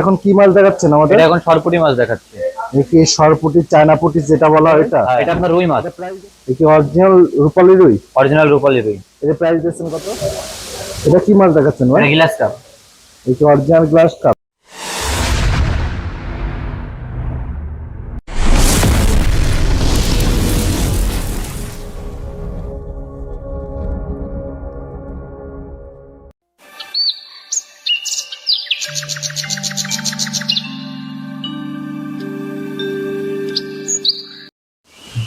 এখন কি মাছ দেখাচ্ছেন আমাদের? এটা এখন সরপুটি মাছ দেখাচ্ছে। কি সরপুটি চায়না পুটি যেটা বলা হয় এটা? হ্যাঁ, এটা আপনার রুই মাছ। কি অরিজিনাল রূপালী রুই? অরিজিনাল রূপালী রুই। এর প্রাইস দিচ্ছেন কত? এটা কি মাছ দেখাচ্ছেন ভাই? গ্লাস কাপ এই কি অরিজিনাল গ্লাস কাপ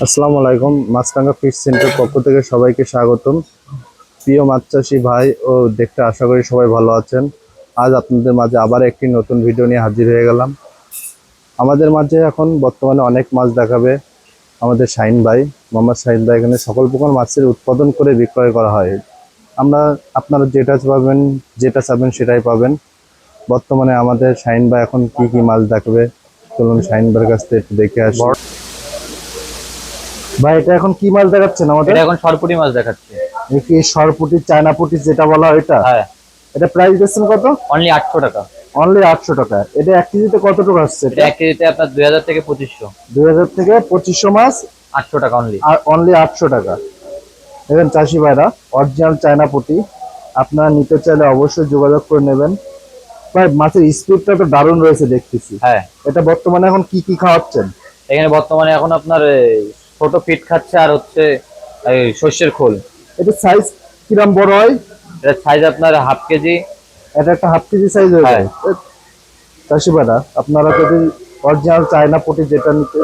আসসালামু আলাইকুম মাছরাঙ্গা ফিশ সেন্টার পক্ষ থেকে সবাইকে স্বাগতম। প্রিয় মাছ চাষি ভাই ও দেখতে আশা করি সবাই ভালো আছেন। আজ আপনাদের মাঝে আবার একটি নতুন ভিডিও নিয়ে হাজির হয়ে গেলাম। আমাদের মাঝে এখন বর্তমানে অনেক মাছ দেখাবে আমাদের শাহিন ভাই। মোহাম্মদ শাহিন ভাই এখানে সকল প্রকার মাছের উৎপাদন করে বিক্রয় করা হয়। আমরা, আপনারা যেটা পাবেন, যেটা চাবেন সেটাই পাবেন। বর্তমানে আমাদের শাহিন ভাই এখন কি কি মাছ দেখাবে? চলুন শাহিন ভাইয়ের কাছ থেকে একটু দেখে আসি। ভাই এটা এখন কি মাছ দেখাচ্ছেন আমাদের? এটা এখন সরপুটি মাছ দেখাচ্ছে। এ কি সরপুটি চায়না পুটি যেটা বলা হয় এটা? হ্যাঁ। এটা প্রাইস দিচ্ছেন কত? অনলি আটশো টাকা। অনলি আটশো টাকা। এটা এক কেজিতে কতটুকু আসছে এটা এক কেজিতে আপনার দুই হাজার থেকে পঁচিশশো। দুই হাজার থেকে পঁচিশশো মাছ? আটশো টাকা অনলি আর অনলি আটশো টাকা। দেখেন চাষি ভাইরা অরিজিনাল চায়না পুটি আপনারা নিতে চাইলে অবশ্যই যোগাযোগ করে নেবেন। ভাই মাছের স্পিডটা তো দারুণ রয়েছে দেখতেছি। হ্যাঁ। এটা বর্তমানে এখন কি কি খাওয়াচ্ছেন? এখানে বর্তমানে এখন আপনার এই, ছোট ফিট খাচ্ছে আর হচ্ছে সর্ষের খোল। এটা সাইজ কিরম বড় হয়? এটা সাইজ আপনার হাফ কেজি। এটা একটা হাফ কেজি সাইজ হয়ে যায়। আপনারা যদি অরিজিনাল চায়না পুটি যেটা নিতে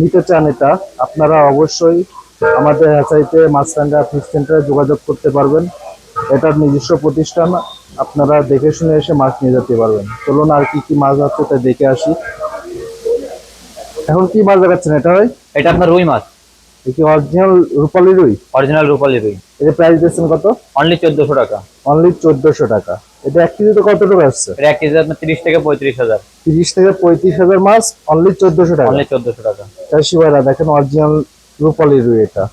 নিতে চান এটা আপনারা অবশ্যই আমাদের হ্যাচাইতে মাছরাঙ্গা ফিশ সেন্টারে যোগাযোগ করতে পারবেন। এটার নিজস্ব প্রতিষ্ঠান আপনারা দেখে শুনে এসে মাছ নিয়ে যেতে পারবেন। চলুন আর কি কি মাছ আছে তা দেখে আসি। এখন কি মাছ দেখাচ্ছেন এটা হয় এটা আপনার রুই মাছ। কি অরিজিনাল রূপালি রুই? অরিজিনাল রূপালি রুই। এটা প্রাইস দিচ্ছেন কত? অনলি চোদ্দশো টাকা। অনলি চোদ্দশো টাকা। এটা এক কেজিতে কতটুকু আসছে? এটা এক কেজি আপনার তিরিশ থেকে পঁয়ত্রিশ হাজার। তিরিশ থেকে পঁয়ত্রিশ হাজার মাছ অনলি চোদ্দশো টাকা। অনলি চোদ্দশো টাকা। চাষি ভাইরা দেখেন অরিজিনাল রূপালি রুই এটা।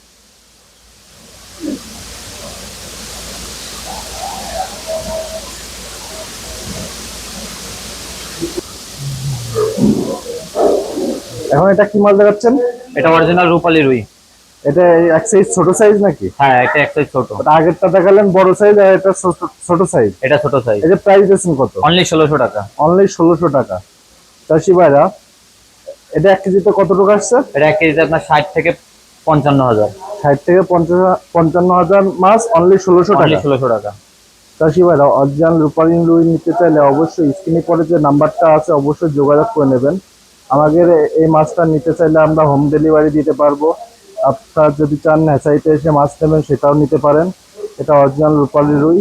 এখন এটা কি মাছ দেখাচ্ছেন? এটা অরিজিনাল রূপালি রুই। এটা এক সাইজ ছোট সাইজ নাকি? হ্যাঁ এটা এক সাইজ ছোট। আগেরটা দেখালেন বড় সাইজ আর এটা ছোট- সাইজ এটা ছোট সাইজ যে প্রাইস দিয়েছেন কত? অনলি ষোলোশো টাকা। অনলি ষোলোশো টাকা। চাষি ভাইরা এটা এক কেজিতে কত টাকা আসছে? এটা এক কেজিতে আপনার ষাট থেকে পঞ্চান্ন হাজার। ষাট থেকে পঞ্চান্ন হাজার মাছ অনলি ষোলোশো টাকা। ষোলোশো টাকা। চাষি ভাইরা অরিজিনাল রূপালীন রুই নিতে চাইলে অবশ্যই স্ক্রিনে পরে যে নাম্বারটা আছে অবশ্যই যোগাযোগ করে নেবেন। আমাদের এই মাছটা নিতে চাইলে আমরা হোম ডেলিভারি দিতে পারব। আপনার যদি চান হ্যাচাইতে এসে মাছ নেবেন সেটাও নিতে পারেন। এটা অরিজিনাল রূপালী রুই।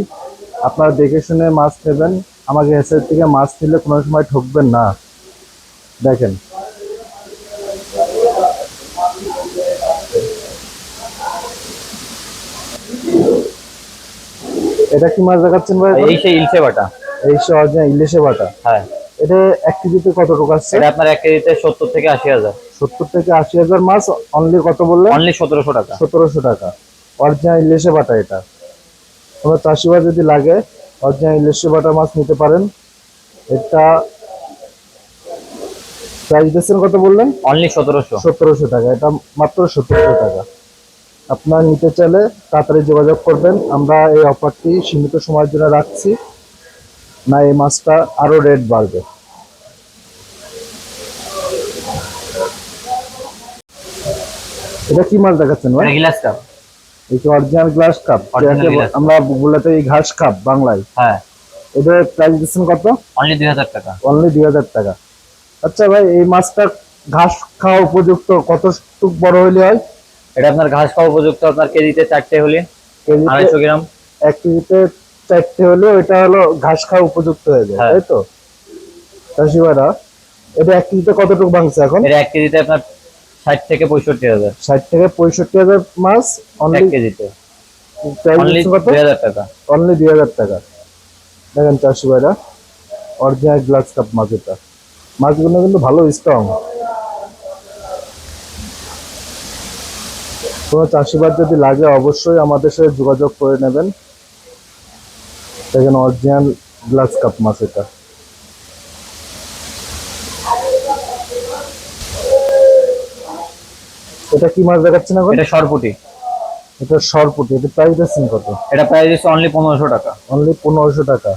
আপনারা দেখে শুনে মাছ নেবেন। আমাকে হ্যাচাই থেকে মাছ নিলে কোনো সময় ঠকবেন না। দেখেন। এটা কি মাছ দেখাচ্ছেন ভাই এই সেই ইলশে বাটা। এই সে অরিজিনাল ইলিশে বাটা। হ্যাঁ। এটা এক কেজিতে কত টাকা আসছে এটা আপনার এক কেজিতে সত্তর থেকে আশি হাজার। সত্তর থেকে আশি হাজার মাছ অনলি কত বললে অনলি সতেরোশো টাকা। সতেরোশো টাকা। অরিজিনাল ইলিশে বাটা এটা। যদি লাগে অরিজিনাল ইলিশে বাটা মাছ নিতে পারেন। এটা প্রাইস দিচ্ছেন কত বললেন? অনলি সতেরোশো। সতেরোশো টাকা। এটা মাত্র সতেরোশো টাকা। আপনার নিতে চাইলে তাড়াতাড়ি যোগাযোগ করবেন। আমরা এই অফারটি সীমিত সময়ের জন্য রাখছি। না এই মাছটা আরও রেট বাড়বে। এটা কি মাছ দেখাচ্ছেন ভাই? এটা গ্লাস কাপ এই যে অরিজিনাল গ্লাস কাপ। আমরা বলতে এই ঘাস কাপ বাংলায়। হ্যাঁ। এটা প্রাইস দিচ্ছেন কত? অনলি দুই হাজার টাকা। অনলি দুই হাজার টাকা। আচ্ছা ভাই এই মাছটা ঘাস খাওয়া উপযুক্ত কতটুক বড় হইলে হয়? এটা আপনার ঘাস খাওয়া উপযুক্ত আপনার কেজিতে চারটে হলে। আড়াইশো গ্রাম। এক কেজিতে চারটে হলে ওইটা হলো ঘাস খাওয়া উপযুক্ত হয়ে যায় হ্যাঁ। তাই তো? চাষি ভাইরা এটা এক কেজিতে কতটুকু ভাঙছে এখন? এটা এক কেজিতে আপনার ষাট থেকে পঁয়ষট্টি হাজার। ষাট থেকে পঁয়ষট্টি হাজার মাছ অনলি কেজিতে। অনলি দুই হাজার টাকা। অনলি দুই হাজার টাকা। দেখেন চাষি ভাইরা অরিজিনাল গ্লাস কাপ মাছ এটা। মাছগুলো কিন্তু ভালো স্ট্রং কোনো চাষিবাদ যদি লাগে অবশ্যই আমাদের সাথে যোগাযোগ করে নেবেন। দেখেন অরিজিনাল গ্লাস কাপ মাছ এটা। এটা কি মাছ দেখাচ্ছেন এখন? এটা সরপুটি। এটা সরপুটি এটা প্রাইস আছেন কত? এটা প্রাইস অনলি পনেরোশো টাকা। অনলি পনেরোশো টাকা।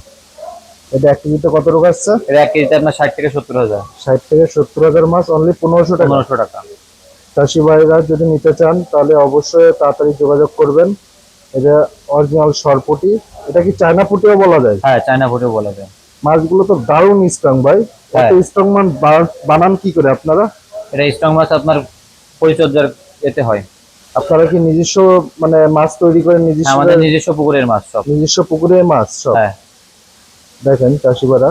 এটা এক কেজিতে কত টাকা আসছে? এটা এক কেজিতে আপনার ষাট থেকে সত্তর হাজার। ষাট থেকে সত্তর হাজার মাছ অনলি পনেরোশো টাকা। পনেরোশো টাকা। চাষি ভাইরা যদি নিতে চান তাহলে অবশ্যই তাড়াতাড়ি যোগাযোগ করবেন। এটা অরিজিনাল সরপুটি। এটা কি চায়না পুটিও বলা যায়? হ্যাঁ চায়না ফুটে বলা যায়। মাছগুলো তো দারুণ স্ট্রং ভাই। এত হ্যাঁ। স্ট্রং মান বানান কি করে আপনারা? এটা স্ট্রং মাছ আপনার পরিচর্যার এতে হয়। আপনারা কি নিজস্ব মানে মাছ তৈরি করে নিজস্ব হ্যাঁ, আমাদের নিজস্ব পুকুরের মাছ সব। নিজস্ব পুকুরের মাছ সব? হ্যাঁ। দেখেন চাষিবারা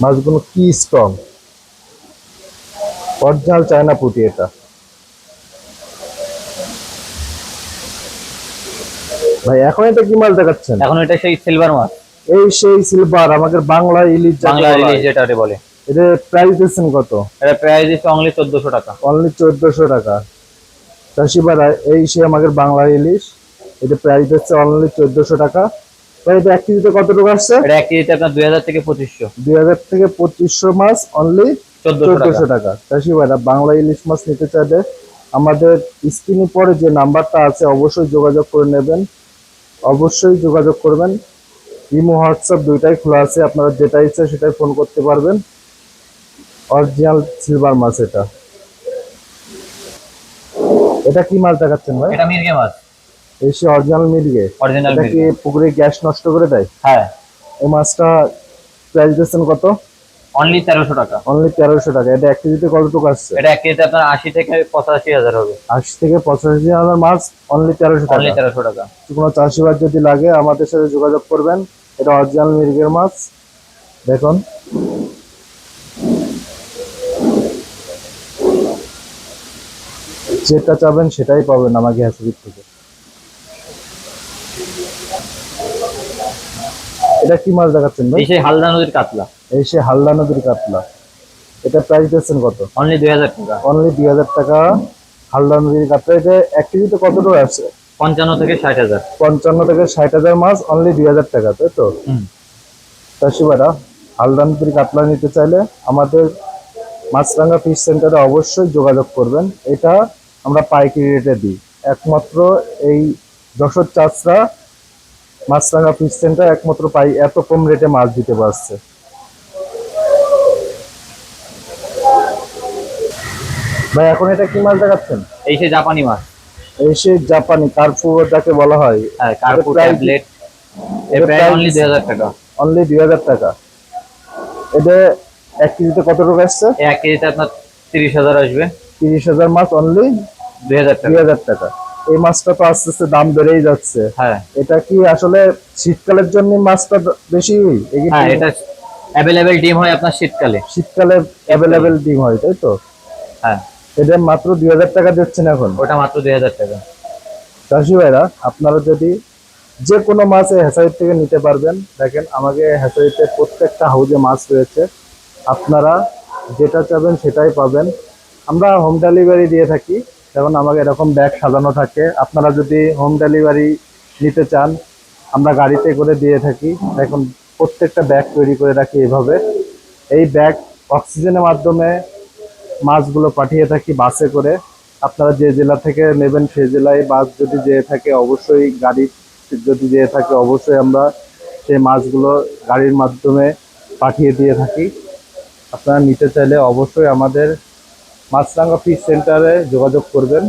মাছগুলো কি স্ট্রং অরিজিনাল চায়না পুঁটি এটা। ভাই এখন এটা কি মাছ দেখাচ্ছেন? এখন এটা সেই সিলভার মাছ। এই সেই সিলভার আমাদের বাংলা ইলিশ বাংলা হয়। যেটা বলে। এটা প্রাইস দিচ্ছেন কত? এটা প্রাইস হচ্ছে অনলি চোদ্দশো টাকা। অনলি চোদ্দশো টাকা। চাষিবারা এই সে আমাদের বাংলা ইলিশ এটা প্রাইস হচ্ছে অনলি চোদ্দশো টাকা। ভাই এটা এক কেজিতে কত টাকা আসছে? এটা এক কেজিতে আপনার দুই হাজার থেকে পঁচিশশো। দুই হাজার থেকে পঁচিশশো মাছ অনলি চোদ্দশো টাকা। চোদ্দশো টাকা। চাষি ভাইরা বাংলা ইলিশ মাছ নিতে চাইলে আমাদের স্ক্রিনে পরে যে নাম্বারটা আছে অবশ্যই যোগাযোগ করে নেবেন। অবশ্যই যোগাযোগ করবেন। ইমো হোয়াটসঅ্যাপ দুইটাই খোলা আছে আপনারা যেটা ইচ্ছে সেটাই ফোন করতে পারবেন। অরিজিনাল সিলভার মাছ এটা। এটা কি মাছ দেখাচ্ছেন ভাই? এটা মির্গে মাছ। এই সে অরিজিনাল মিলগে অরিজিনাল এটা কি পুকুরে গ্যাস নষ্ট করে দেয়? হ্যাঁ। এই মাছটা প্রাইস দিচ্ছেন কত? অনলি তেরোশো টাকা। অনলি তেরোশো টাকা। এটা এক কেজিতে কতটুকু আসছে? এটা এক কেজিতে আপনার আশি থেকে পঁচাশি হাজার হবে। আশি থেকে পঁচাশি হাজার মাছ অনলি তেরোশো অনলি টাকা তেরোশো টাকা। কোনো চাষিবাদ যদি লাগে আমাদের সাথে যোগাযোগ করবেন। এটা অরিজিনাল মির্গের মাছ। দেখুন। যেটা চাবেন সেটাই পাবেন আমাকে হ্যাসিবির থেকে। এটা কি মাছ দেখাচ্ছেন ভাই? এই সেই হালদা নদীর কাতলা। এই সে হালদা নদীর কাতলা। এটা প্রাইস দিচ্ছেন কত? অনলি দুই হাজার টাকা। অনলি দুই হাজার টাকা হালদা নদীর কাতলা। এটা এক কেজিতে কত টাকা আছে? পঞ্চান্ন থেকে ষাট হাজার। পঞ্চান্ন থেকে ষাট হাজার মাছ অনলি দুই হাজার টাকা তাই তো? হুম। চাষিবারা হালদানপুরি কাতলা নিতে চাইলে আমাদের মাছরাঙ্গা ফিশ সেন্টারে অবশ্যই যোগাযোগ করবেন। এটা আমরা পাইকারি রেটে দিই। একমাত্র এই যশোর চাষরা মাছরাঙা ফিশ সেন্টার একমাত্র পাই এত কম রেটে মাছ দিতে পারছে। ভাই এখন এটা কি মাছ দেখাচ্ছেন? এই সে জাপানি মাছ। এই সে জাপানি কার্পু যাকে বলা হয়। হ্যাঁ কার্পু ট্যাবলেট এর প্রাইস অনলি দুই হাজার টাকা। অনলি দুই হাজার টাকা। এটা এক কেজিতে কত টাকা আসছে? এক কেজিতে আপনার তিরিশ হাজার আসবে। তিরিশ হাজার মাছ অনলি দুই হাজার টাকা। এই মাছটা তো আস্তে আস্তে দাম বেড়েই যাচ্ছে। হ্যাঁ। এটা কি আসলে শীতকালের জন্য মাছটা বেশি হ্যাঁ এটা অ্যাভেলেবেল ডিম হয় আপনার শীতকালে। শীতকালে অ্যাভেলেবেল ডিম হয় তাই তো? হ্যাঁ। এটা মাত্র দুই হাজার টাকা দিচ্ছেন এখন? ওটা মাত্র দুই হাজার টাকা। চাষি ভাইরা আপনারা যদি যে কোনো মাছ এই হ্যাচারির থেকে নিতে পারবেন দেখেন আমাকে হ্যাচারিতে প্রত্যেকটা হাউজে মাছ রয়েছে। আপনারা যেটা চাবেন সেটাই পাবেন। আমরা হোম ডেলিভারি দিয়ে থাকি। যেমন আমাকে এরকম ব্যাগ সাজানো থাকে। আপনারা যদি হোম ডেলিভারি নিতে চান, আমরা গাড়িতে করে দিয়ে থাকি। এখন প্রত্যেকটা ব্যাগ তৈরি করে রাখি এভাবে। এই ব্যাগ অক্সিজেনের মাধ্যমে মাছগুলো পাঠিয়ে থাকি বাসে করে। আপনারা যে জেলা থেকে নেবেন সেই জেলায় বাস যদি যেয়ে থাকে, অবশ্যই গাড়ি যদি যেয়ে থাকে, অবশ্যই আমরা সেই মাছগুলো গাড়ির মাধ্যমে পাঠিয়ে দিয়ে থাকি। আপনারা নিতে চাইলে অবশ্যই আমাদের মাছরাঙ্গা ফিশ সেন্টারে যোগাযোগ করবেন।